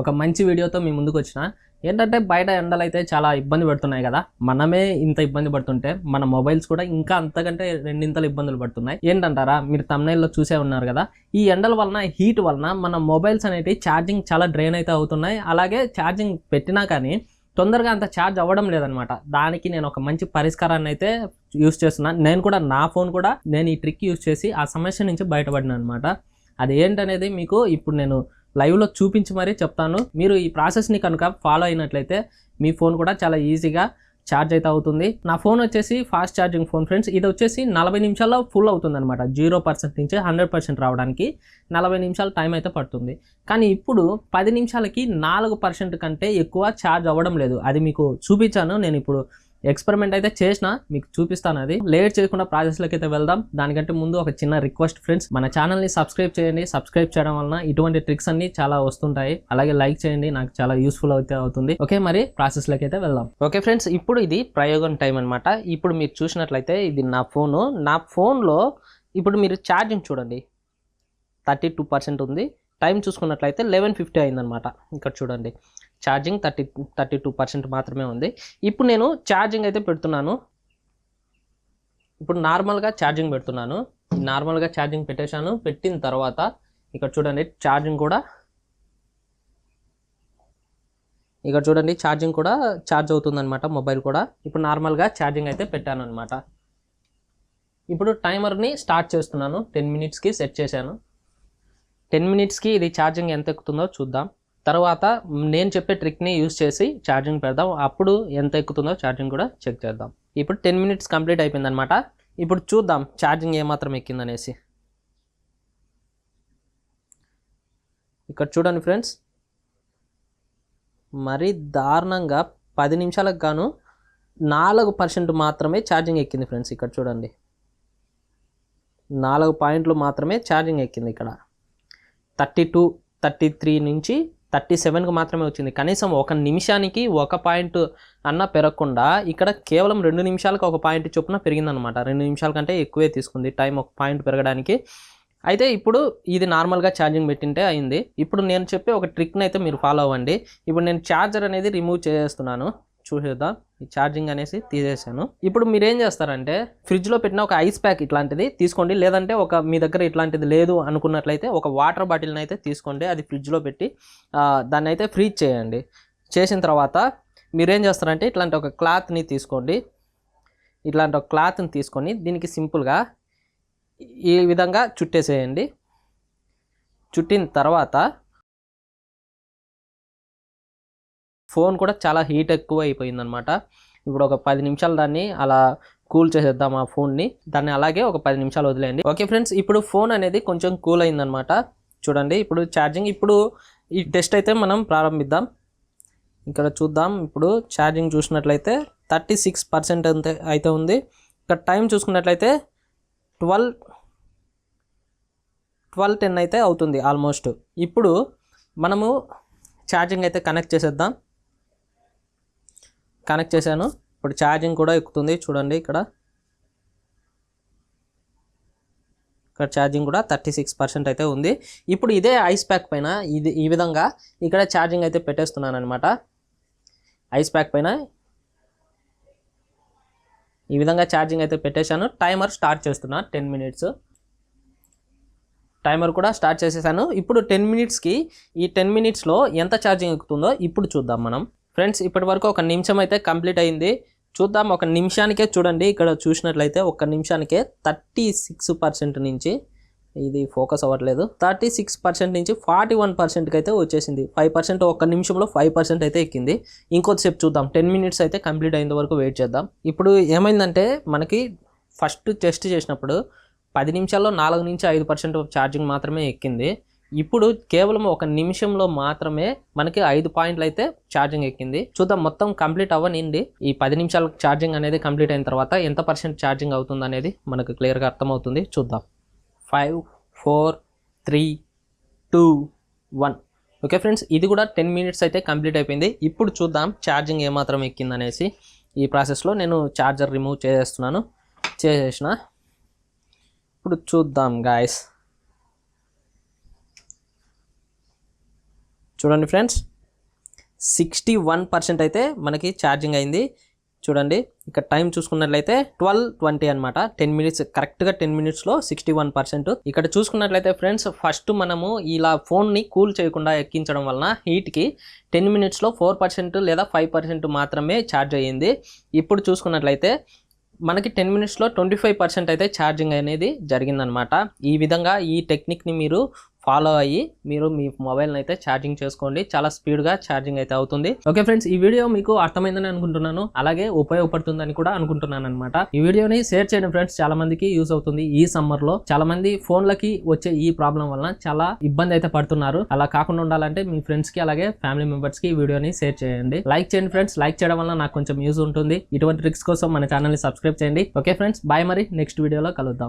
ఒక మంచి వీడియోతో మీ ముందుకు వచ్చిన. ఏంటంటే బయట ఎండలు అయితే చాలా ఇబ్బంది పడుతున్నాయి కదా. మనమే ఇంత ఇబ్బంది పడుతుంటే మన మొబైల్స్ కూడా ఇంకా అంతకంటే రెండింతలు ఇబ్బందులు పడుతున్నాయి. ఏంటంటారా? మీరు తమ్నైల్లో చూసే ఉన్నారు కదా. ఈ ఎండల వలన హీట్ వలన మన మొబైల్స్ అనేవి ఛార్జింగ్ చాలా డ్రైన్ అయితే అవుతున్నాయి. అలాగే ఛార్జింగ్ పెట్టినా కానీ తొందరగా అంత ఛార్జ్ అవ్వడం లేదనమాట. దానికి నేను ఒక మంచి పరిష్కారాన్ని అయితే యూస్ చేస్తున్నాను నేను కూడా నా ఫోన్ కూడా నేను ఈ ట్రిక్ యూస్ చేసి ఆ సమస్య నుంచి బయటపడినా అనమాట. అది ఏంటనేది మీకు ఇప్పుడు నేను లైవ్లో చూపించి మరీ చెప్తాను. మీరు ఈ ప్రాసెస్ని కనుక ఫాలో అయినట్లయితే మీ ఫోన్ కూడా చాలా ఈజీగా ఛార్జ్ అయితే అవుతుంది. నా ఫోన్ వచ్చేసి ఫాస్ట్ ఛార్జింగ్ ఫోన్ ఫ్రెండ్స్ ఇది వచ్చేసి నలభై నిమిషాల్లో ఫుల్ అవుతుంది అనమాట జీరో పర్సెంట్ నుంచి హండ్రెడ్ పర్సెంట్ రావడానికి నలభై నిమిషాలు టైం అయితే పడుతుంది. కానీ ఇప్పుడు పది నిమిషాలకి నాలుగు పర్సెంట్ కంటే ఎక్కువ ఛార్జ్ అవ్వడం లేదు. అది మీకు చూపించాను. నేను ఇప్పుడు ఎక్స్పెరిమెంట్ అయితే చేసిన మీకు చూపిస్తాను అది. లేట్ చేయకుండా ప్రాసెస్లోకి అయితే వెళ్దాం. దానికంటే ముందు ఒక చిన్న రిక్వెస్ట్ ఫ్రెండ్స్ మన ఛానల్ని సబ్స్క్రైబ్ చేయండి. సబ్స్క్రైబ్ చేయడం వలన ఇటువంటి ట్రిక్స్ అన్ని చాలా వస్తుంటాయి. అలాగే లైక్ చేయండి నాకు చాలా యూస్ఫుల్ అయితే అవుతుంది. ఓకే మరి ప్రాసెస్లోకి అయితే వెళ్దాం. ఓకే ఫ్రెండ్స్ ఇప్పుడు ఇది ప్రయోగం టైం అనమాట ఇప్పుడు మీరు చూసినట్లయితే ఇది నా ఫోను. నా ఫోన్లో ఇప్పుడు మీరు ఛార్జింగ్ చూడండి. థర్టీ టూ పర్సెంట్ ఉంది. టైం చూసుకున్నట్లయితే లెవెన్ ఫిఫ్టీ అయిందనమాట ఇక్కడ చూడండి. Charging thirty thirty two percent మాత్రమే ఉంది. ఇప్పుడు నేను ఛార్జింగ్ అయితే పెడుతున్నాను. ఇప్పుడు నార్మల్గా ఛార్జింగ్ పెడుతున్నాను. నార్మల్గా ఛార్జింగ్ పెట్టేశాను. పెట్టిన తర్వాత ఇక్కడ చూడండి ఛార్జింగ్ కూడా ఇక్కడ చూడండి ఛార్జింగ్ కూడా ఛార్జ్ అవుతుందన్నమాట మొబైల్ కూడా. ఇప్పుడు నార్మల్గా ఛార్జింగ్ అయితే పెట్టాను అనమాట ఇప్పుడు టైమర్ని స్టార్ట్ చేస్తున్నాను. టెన్ మినిట్స్కి సెట్ చేశాను. టెన్ మినిట్స్కి ఇది ఛార్జింగ్ ఎంత ఎక్కుతుందో చూద్దాం. తర్వాత నేను చెప్పే ట్రిక్ని యూస్ చేసి ఛార్జింగ్ పెడదాం. అప్పుడు ఎంత ఎక్కుతుందో ఛార్జింగ్ కూడా చెక్ చేద్దాం. ఇప్పుడు టెన్ మినిట్స్ కంప్లీట్ అయిపోయిందనమాట ఇప్పుడు చూద్దాం ఛార్జింగ్ ఏమాత్రం ఎక్కిందనేసి. ఇక్కడ చూడండి ఫ్రెండ్స్ మరీ దారుణంగా పది నిమిషాలకు గాను నాలుగు పర్సెంట్ మాత్రమే ఛార్జింగ్ ఎక్కింది ఫ్రెండ్స్ ఇక్కడ చూడండి. నాలుగు పాయింట్లు మాత్రమే ఛార్జింగ్ ఎక్కింది ఇక్కడ. థర్టీ టూ థర్టీ త్రీ నుంచి థర్టీ సెవెన్కి మాత్రమే వచ్చింది. కనీసం ఒక నిమిషానికి ఒక పాయింట్ అన్న పెరగకుండా ఇక్కడ కేవలం రెండు నిమిషాలకు ఒక పాయింట్ చొప్పున పెరిగిందనమాట రెండు నిమిషాల కంటే ఎక్కువే తీసుకుంది టైం ఒక పాయింట్ పెరగడానికి. అయితే ఇప్పుడు ఇది నార్మల్గా ఛార్జింగ్ పెట్టింటే అయింది. ఇప్పుడు నేను చెప్పే ఒక ట్రిక్ని అయితే మీరు ఫాలో అవ్వండి. ఇప్పుడు నేను ఛార్జర్ అనేది రిమూవ్ చేసేస్తున్నాను చూసేద్దాం. ఈ ఛార్జింగ్ అనేసి తీసేసాను. ఇప్పుడు మీరు ఏం చేస్తారంటే ఫ్రిడ్జ్లో పెట్టిన ఒక ఐస్ ప్యాక్ ఇట్లాంటిది తీసుకోండి. లేదంటే ఒక మీ దగ్గర ఇట్లాంటిది లేదు అనుకున్నట్లయితే ఒక వాటర్ బాటిల్ని అయితే తీసుకోండి. అది ఫ్రిడ్జ్లో పెట్టి దాన్ని అయితే ఫ్రీజ్ చేయండి. చేసిన తర్వాత మీరేం చేస్తారంటే ఇట్లాంటి ఒక క్లాత్ని తీసుకోండి. ఇట్లాంటి ఒక క్లాత్ని తీసుకొని దీనికి సింపుల్గా ఈ విధంగా చుట్టేసేయండి. చుట్టిన తర్వాత ఫోన్ కూడా చాలా హీట్ ఎక్కువ అయిపోయిందనమాట ఇప్పుడు ఒక పది నిమిషాలు దాన్ని అలా కూల్ చేసేద్దాం ఆ ఫోన్ని. దాన్ని అలాగే ఒక పది నిమిషాలు వదిలేయండి. ఓకే ఫ్రెండ్స్ ఇప్పుడు ఫోన్ అనేది కొంచెం కూల్ అయిందనమాట చూడండి ఇప్పుడు ఛార్జింగ్ ఇప్పుడు ఈ టెస్ట్ అయితే మనం ప్రారంభిద్దాం. ఇక్కడ చూద్దాం ఇప్పుడు ఛార్జింగ్ చూసినట్లయితే థర్టీ సిక్స్ పర్సెంట్ అంతే అయితే ఉంది. ఇక్కడ టైం చూసుకున్నట్లయితే ట్వెల్వ్ ట్వెల్వ్ టెన్ అయితే అవుతుంది ఆల్మోస్ట్. ఇప్పుడు మనము ఛార్జింగ్ అయితే కనెక్ట్ చేసేద్దాం. కనెక్ట్ చేశాను. ఇప్పుడు ఛార్జింగ్ కూడా ఎక్కుతుంది. చూడండి ఇక్కడ. ఇక్కడ ఛార్జింగ్ కూడా థర్టీ సిక్స్ పర్సెంట్ అయితే ఉంది. ఇప్పుడు ఇదే ఐస్ ప్యాక్ పైన ఇది ఈ విధంగా ఇక్కడ ఛార్జింగ్ అయితే పెట్టేస్తున్నాను అనమాట ఐస్ ప్యాక్ పైన ఈ విధంగా ఛార్జింగ్ అయితే పెట్టేశాను. టైమర్ స్టార్ట్ చేస్తున్నా. Ten minutes. టైమర్ కూడా స్టార్ట్ చేసేసాను. ఇప్పుడు టెన్ మినిట్స్కి ఈ టెన్ మినిట్స్లో ఎంత ఛార్జింగ్ ఎక్కుతుందో ఇప్పుడు చూద్దాం మనం. ఫ్రెండ్స్ ఇప్పటి వరకు ఒక నిమిషం అయితే కంప్లీట్ అయింది. చూద్దాం ఒక నిమిషానికే చూడండి. ఇక్కడ చూసినట్లయితే ఒక నిమిషానికే థర్టీ సిక్స్ పర్సెంట్ నుంచి ఇది ఫోకస్ అవ్వట్లేదు. థర్టీ సిక్స్ పర్సెంట్ నుంచి ఫార్టీ వన్ పర్సెంట్కి అయితే వచ్చేసింది. ఫైవ్ పర్సెంట్ ఒక నిమిషంలో ఫైవ్ పర్సెంట్ అయితే ఎక్కింది. ఇంకొద్దిసేపు చూద్దాం. టెన్ మినిట్స్ అయితే కంప్లీట్ అయిన వరకు వెయిట్ చేద్దాం. ఇప్పుడు ఏమైందంటే మనకి ఫస్ట్ టెస్ట్ చేసినప్పుడు పది నిమిషాల్లో నాలుగు నుంచి ఐదు పర్సెంట్ ఛార్జింగ్ మాత్రమే ఎక్కింది. ఇప్పుడు కేవలం ఒక నిమిషంలో మాత్రమే మనకి ఐదు పాయింట్లు అయితే ఛార్జింగ్ ఎక్కింది. చూద్దాం మొత్తం కంప్లీట్ అవ్వనిండి ఈ పది నిమిషాల ఛార్జింగ్ అనేది కంప్లీట్ అయిన తర్వాత ఎంత పర్సెంట్ ఛార్జింగ్ అవుతుంది అనేది మనకు క్లియర్గా అర్థమవుతుంది. చూద్దాం. Five four three two one okay friends ఇది కూడా టెన్ మినిట్స్ అయితే కంప్లీట్ అయిపోయింది. ఇప్పుడు చూద్దాం ఛార్జింగ్ ఏమాత్రం ఎక్కిందనేసి ఈ ప్రాసెస్లో నేను ఛార్జర్ రిమూవ్ చేసేస్తున్నాను చేసేసిన. ఇప్పుడు చూద్దాం గాయస్ చూడండి ఫ్రెండ్స్. సిక్స్టీ వన్ పర్సెంట్ అయితే మనకి ఛార్జింగ్ అయింది. చూడండి ఇక్కడ టైం చూసుకున్నట్లయితే ట్వెల్వ్ ట్వంటీ అనమాట టెన్ మినిట్స్ కరెక్ట్గా టెన్ మినిట్స్లో సిక్స్టీ వన్ పర్సెంట్. ఇక్కడ చూసుకున్నట్లయితే ఫ్రెండ్స్ ఫస్ట్ మనము ఇలా ఫోన్ని కూల్ చేయకుండా ఎక్కించడం వలన హీట్కి టెన్ మినిట్స్లో ఫోర్ పర్సెంట్ లేదా ఫైవ్ పర్సెంట్ మాత్రమే ఛార్జ్ అయ్యింది. ఇప్పుడు చూసుకున్నట్లయితే మనకి టెన్ మినిట్స్లో ట్వంటీ ఫైవ్ పర్సెంట్ అయితే ఛార్జింగ్ అనేది జరిగిందనమాట ఈ విధంగా ఈ టెక్నిక్ని మీరు ఫాలో అయ్యి మీరు మీ మొబైల్ని అయితే ఛార్జింగ్ చేసుకోండి. చాలా స్పీడ్గా ఛార్జింగ్ అయితే అవుతుంది. ఓకే ఫ్రెండ్స్ ఈ వీడియో మీకు అర్థమైందని అనుకుంటున్నాను. అలాగే ఉపయోగపడుతుందని కూడా అనుకుంటున్నాను అనమాట ఈ వీడియోని షేర్ చేయండి ఫ్రెండ్స్ చాలా మందికి యూస్ అవుతుంది ఈ సమ్మర్లో. చాలా మంది ఫోన్లకి వచ్చే ఈ ప్రాబ్లం వలన చాలా ఇబ్బంది అయితే పడుతున్నారు. అలా కాకుండా ఉండాలంటే మీ ఫ్రెండ్స్కి అలాగే ఫ్యామిలీ మెంబర్స్కి ఈ వీడియోని షేర్ చేయండి. లైక్ చేయండి ఫ్రెండ్స్ లైక్ చేయడం వల్ల నాకు కొంచెం యూజ్ ఉంటుంది. ఇటువంటి ట్రిక్స్ కోసం మన ఛానల్ని సబ్స్క్రైబ్ చేయండి. ఓకే ఫ్రెండ్స్ బాయ్ మరి. నెక్స్ట్ వీడియోలో కలుద్దాం.